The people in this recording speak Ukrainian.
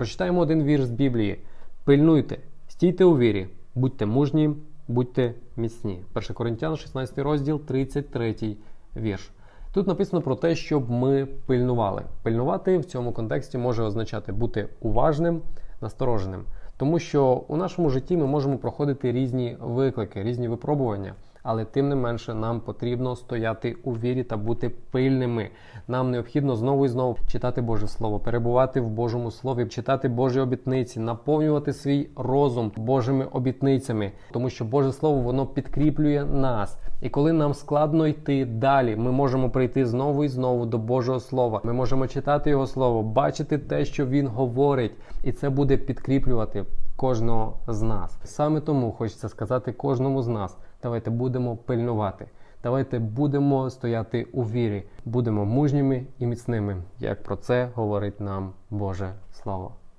Прочитаємо один вірш з Біблії: пильнуйте, стійте у вірі, будьте мужні, будьте міцні. 1 Коринтян, 16 розділ, 33 вірш. Тут написано про те, щоб ми пильнували. Пильнувати в цьому контексті може означати бути уважним, настороженим, тому що у нашому житті ми можемо проходити різні виклики, різні випробування. Але тим не менше нам потрібно стояти у вірі та бути пильними. Нам необхідно знову і знову читати Боже Слово, перебувати в Божому Слові, читати Божі обітниці, наповнювати свій розум Божими обітницями, тому що Боже Слово воно підкріплює нас. І коли нам складно йти далі, ми можемо прийти знову і знову до Божого Слова. Ми можемо читати Його Слово, бачити те, що Він говорить, і це буде підкріплювати кожного з нас. Саме тому хочеться сказати кожному з нас. Давайте будемо пильнувати. Давайте будемо стояти у вірі, будемо мужніми і міцними, як про це говорить нам Боже Слово.